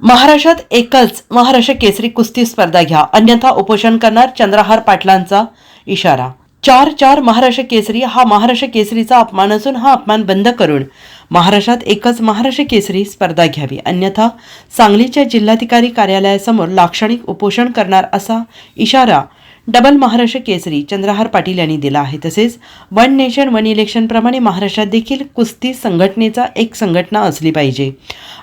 महाराष्ट्रात एकच महाराष्ट्र केसरी कुस्ती स्पर्धा घ्या. अन्यथा उपोषण करणार चंद्रहार पाटलांचा इशारा. चार चार महाराष्ट्र केसरी हा महाराष्ट्र केसरीचा अपमान असून हा अपमान बंद करून महाराष्ट्रात एकच महाराष्ट्र केसरी स्पर्धा घ्यावी. अन्यथा सांगलीच्या जिल्हाधिकारी कार्यालयासमोर लाक्षणिक उपोषण करणार असा इशारा डबल महाराष्ट्र केसरी चंद्रहार पाटील यांनी दिला आहे. तसेच वन नेशन वन इलेक्शनप्रमाणे महाराष्ट्रात देखील कुस्ती संघटनेचा एक संघटना असली पाहिजे.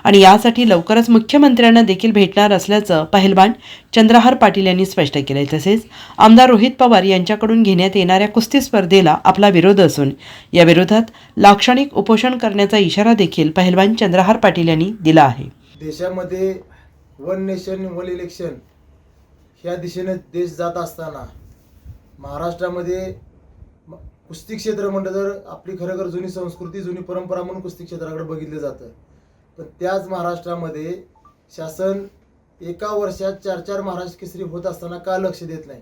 आणि यासाठी लवकरच मुख्यमंत्र्यांना देखील भेटणार असल्याचं पहिलवान चंद्रहार पाटील यांनी स्पष्ट केलं आहे तसेच आमदार रोहित पवार यांच्याकडून घेण्यात येणाऱ्या कुस्ती स्पर्धेला आपला विरोध असून या विरोधात लाक्षणिक उपोषण करण्याचा इशारा देखील पहिलवान चंद्रहार पाटील यांनी दिला आहे. देशामध्ये वन नेशन वन इलेक्शन ह्या दिशेने देश जात असताना महाराष्ट्रामध्ये कुस्ती क्षेत्र म्हटलं तर आपली खरोखर जुनी संस्कृती जुनी परंपरा म्हणून कुस्ती क्षेत्राकडे बघितलं जातं. पण त्याच महाराष्ट्रामध्ये शासन एका वर्षात चार चार महाराष्ट्र केसरी होत असताना का लक्ष देत नाही?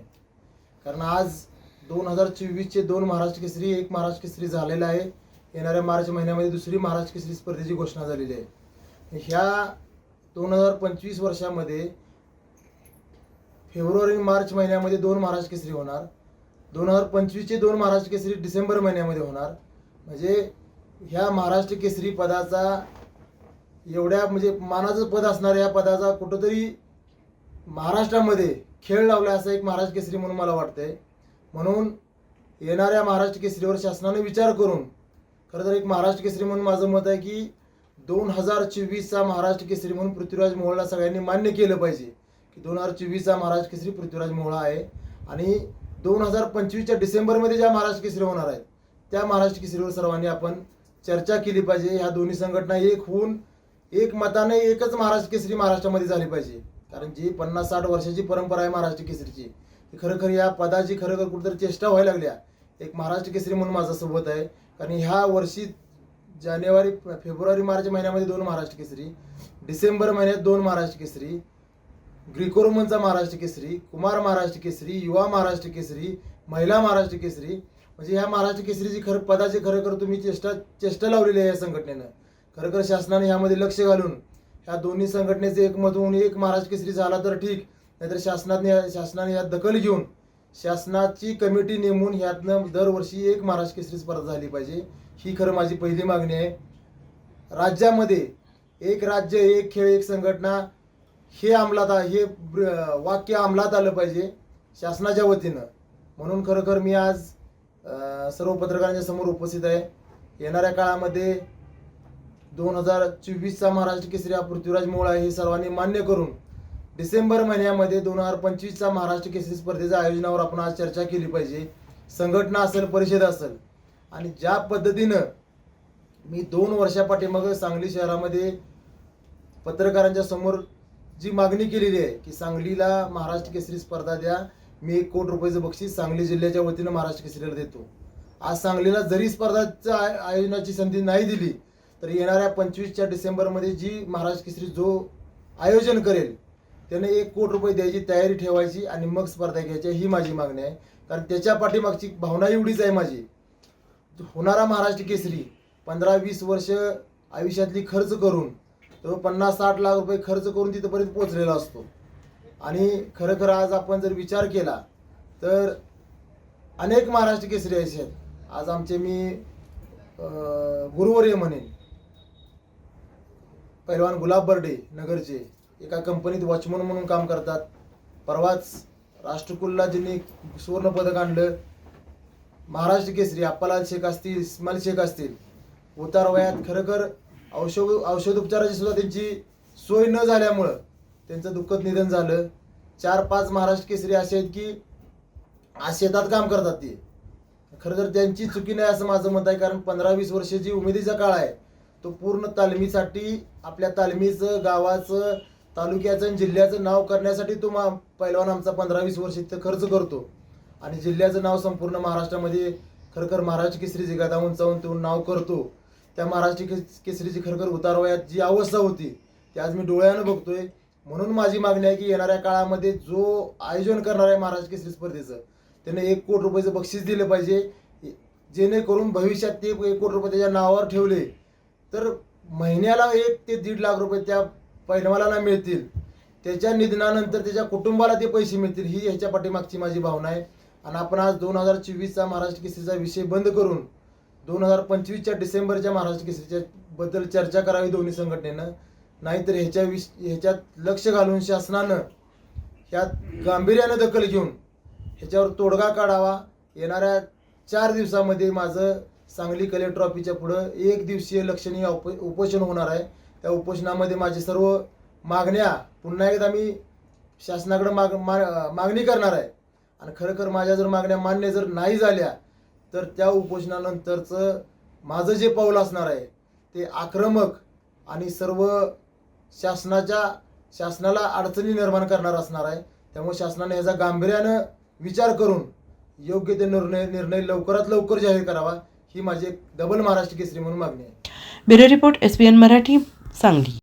कारण आज दोन हजार चोवीसचे दोन महाराष्ट्र केसरी एक महाराष्ट्र केसरी झालेला आहे. येणाऱ्या मार्च महिन्यामध्ये दुसरी महाराष्ट्र केसरी स्पर्धेची घोषणा झालेली आहे. ह्या दोन हजार पंचवीस वर्षामध्ये फेब्रुवारी मार्च महिन्यामध्ये दोन महाराष्ट्र केसरी होणार. दोन हजार पंचवीसचे दोन महाराष्ट्र केसरी डिसेंबर महिन्यामध्ये होणार. म्हणजे ह्या महाराष्ट्र केसरी पदाचा एवढ्या म्हणजे मानाचं पद असणाऱ्या या पदाचा कुठंतरी महाराष्ट्रामध्ये खेळ लावला असा एक महाराष्ट्र केसरी म्हणून मला वाटतंय. म्हणून येणाऱ्या महाराष्ट्र केसरीवर शासनाने विचार करून खरं तर एक महाराष्ट्र केसरी म्हणून माझं मत आहे की दोन हजार चोवीसचा महाराष्ट्र केसरी म्हणून पृथ्वीराज मोहळला सगळ्यांनी मान्य केलं पाहिजे. की दोन हजार चोवीसचा महाराज केसरी पृथ्वीराज मोहळा आहे. आणि दोन हजार पंचवीसच्या डिसेंबरमध्ये ज्या महाराष्ट्र केसरी होणार आहेत त्या महाराष्ट्र केसरीवर सर्वांनी आपण चर्चा केली पाहिजे. ह्या दोन्ही संघटना एक होऊन एक मताने एकच महाराष्ट्र केसरी महाराष्ट्रामध्ये झाली पाहिजे. कारण जी पन्नास साठ वर्षाची परंपरा आहे महाराष्ट्र केसरीची ती खरोखर या पदाची खरोखर कुठेतरी चेष्टा व्हायला लागल्या. एक महाराष्ट्र केसरी म्हणून माझ्यासोबत सोबत आहे. कारण ह्या वर्षी जानेवारी फेब्रुवारी मार्च महिन्यामध्ये दोन महाराष्ट्र केसरी डिसेंबर महिन्यात दोन महाराष्ट्र केसरी ग्रिको रोमनचा महाराष्ट्र केसरी कुमार महाराष्ट्र केसरी युवा महाराष्ट्र केसरी महिला महाराष्ट्र केसरी. म्हणजे ह्या महाराष्ट्र केसरीची खरं पदाची खरोखर तुम्ही चेष्टा चेष्टा लावलेली आहे या संघटनेनं. खरोखर शासनाने ह्यामध्ये लक्ष घालून ह्या दोन्ही संघटनेचे एकमत होऊन एक महाराष्ट्र केसरी झाला तर ठीक. नाहीतर शासनाने शासनाने यात दखल घेऊन शासनाची कमिटी नेमून ह्यातनं दरवर्षी एक महाराष्ट्र केसरी स्पर्धा झाली पाहिजे. ही खरं माझी पहिली मागणी आहे. राज्यामध्ये एक राज्य एक खेळ एक संघटना हे अंमलात हे ब्र- वाक्य अंमलात आलं पाहिजे शासनाच्या वतीनं. म्हणून खरोखर मी आज सर्व पत्रकारांच्या समोर उपस्थित आहे. येणाऱ्या काळामध्ये दोन हजार चोवीसचा महाराष्ट्र केसरी हा पृथ्वीराज मोळा हे सर्वांनी मान्य करून डिसेंबर महिन्यामध्ये दोन हजार पंचवीसचा महाराष्ट्र केसरी स्पर्धेच्या आयोजनावर आपण आज चर्चा केली पाहिजे. संघटना असेल परिषद असेल. आणि ज्या पद्धतीनं मी दोन वर्षापाठीमाग सांगली शहरामध्ये पत्रकारांच्या समोर जी मागणी केलेली आहे की सांगलीला महाराष्ट्र केसरी स्पर्धा द्या मी एक कोटी रुपयाचं बक्षीस सांगली जिल्ह्याच्या वतीनं महाराष्ट्र केसरीला देतो. आज सांगलीला जरी स्पर्धाच्या आय- आयोजनाची संधी नाही दिली तर येणाऱ्या पंचवीसच्या डिसेंबरमध्ये जी महाराष्ट्र केसरी जो आयोजन करेल त्याने एक कोटी रुपये द्यायची तयारी ठेवायची आणि मग स्पर्धा घ्यायची ही माझी मागणी आहे. कारण त्याच्या पाठीमागची भावना एवढीच आहे माझी. होणारा महाराष्ट्र केसरी पंधरा वीस वर्ष आयुष्यातली खर्च करून तो पन्नास साठ लाख रुपये खर्च करून तिथपर्यंत पोचलेला असतो. आणि खरं खरं आज आपण जर विचार केला तर अनेक महाराष्ट्र केसरी असे आहेत. आज आमचे मी गुरुवर्य म्हणेन. पैलवान गुलाब बर्डे नगरचे एका कंपनीत वॉचमन म्हणून काम करतात. परवाच राष्ट्रकुलला ज्यांनी सुवर्णपदक आणलं महाराष्ट्र केसरी अप्पालाल शेख असतील इस्माईल शेख असतील उतार वयात खरोखर औषध औषधोपचाराची सुद्धा त्यांची सोय न झाल्यामुळं त्यांचं दुःखद निधन झालं. चार पाच महाराष्ट्र केसरी असे आहेत की आज शेतात काम करतात ते. खरं तर त्यांची चुकी नाही असं माझं मत आहे कारण पंधरा वीस वर्षाची उमेदीचा काळ आहे तो पूर्ण तालमीसाठी आपल्या तालमीचं गावाचं तालुक्याचं आणि जिल्ह्याचं नाव करण्यासाठी तो मा पहिलवान आमचा पंधरा वीस वर्ष इथं खर्च करतो. आणि जिल्ह्याचं नाव संपूर्ण महाराष्ट्रामध्ये खरखर महाराष्ट्र केसरी जिगादा उंचावून तो नाव करतो. त्या महाराष्ट्र केस- केसरीची खरखर उतारवयात जी अवस्था होती ती आज मी डोळ्यानं बघतोय. म्हणून माझी मागणी आहे की येणाऱ्या काळामध्ये जो आयोजन करणार आहे महाराष्ट्र केसरी स्पर्धेचं त्याने एक कोटी रुपयाचं बक्षीस दिलं पाहिजे. जेणेकरून भविष्यात ते एक कोटी रुपये त्याच्या नावावर ठेवले तर महिन्याला एक ते दीड लाख रुपये त्या पैलवानाला मिळतील. त्याच्या निधनानंतर त्याच्या कुटुंबाला ते पैसे मिळतील ही ह्याच्या पाठीमागची माझी भावना आहे. आणि आपण आज दोन हजार चोवीसचा महाराष्ट्र केसरीचा विषय बंद करून दोन हजार पंचवीसच्या डिसेंबरच्या महाराष्ट्र केसरीच्या बद्दल चर्चा करावी दोन्ही संघटनेनं. नाहीतर ह्याच्या विष ह्याच्यात लक्ष घालून शासनानं ह्यात गांभीर्यानं दखल घेऊन ह्याच्यावर तोडगा काढावा. येणाऱ्या चार दिवसामध्ये माझं सांगली कलेक्टर ऑफिसच्या पुढं एक दिवसीय लक्षणीय उप उपोषण होणार आहे. त्या उपोषणामध्ये माझे सर्व मागण्या पुन्हा एकदा मी शासनाकडे माग मा मागणी करणार आहे. आणि खरोखर माझ्या जर मागण्या मान्य जर नाही झाल्या तर त्या उपोषणानंतरचं माझं जे पाऊल असणार आहे ते आक्रमक आणि सर्व शासनाच्या शासनाला अडचणी निर्माण करणार असणार आहे त्यामुळे शासनाने याचा गांभीर्यानं विचार करून योग्य ते निर्णय निर्णय लवकरात लवकर जाहीर करावा ही माझी एक डबल महाराष्ट्र केसरी म्हणून मागणी आहे. Bureau report S P N Marathi Sangli.